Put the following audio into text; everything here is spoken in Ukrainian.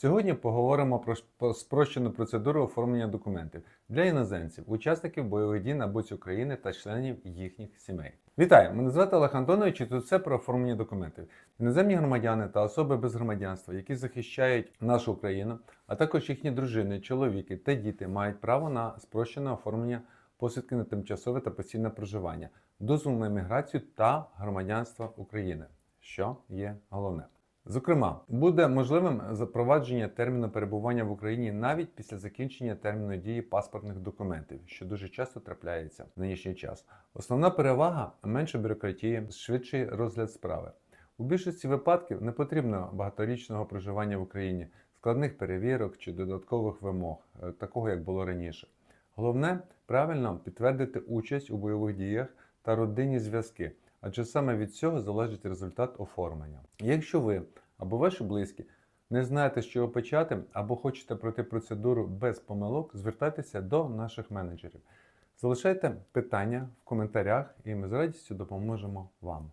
Сьогодні поговоримо про спрощену процедуру оформлення документів для іноземців, учасників бойових дій на боці України та членів їхніх сімей. Вітаю! Мене звати Олег Антонович і тут все про оформлення документів. Іноземні громадяни та особи без громадянства, які захищають нашу Україну, а також їхні дружини, чоловіки та діти мають право на спрощене оформлення посвідки на тимчасове та постійне проживання, дозвіл на еміграцію та громадянство України, що є головне. Зокрема, буде можливим запровадження терміну перебування в Україні навіть після закінчення терміну дії паспортних документів, що дуже часто трапляється в нинішній час. Основна перевага менше бюрократії, швидший розгляд справи. У більшості випадків не потрібно багаторічного проживання в Україні, складних перевірок чи додаткових вимог, е, такого як було раніше. Головне правильно підтвердити участь у бойових діях та родинні зв'язки, адже саме від цього залежить результат оформлення. Якщо ви або ваші близькі не знаєте, з чого почати, або хочете пройти процедуру без помилок, звертайтеся до наших менеджерів. Залишайте питання в коментарях, і ми з радістю допоможемо вам.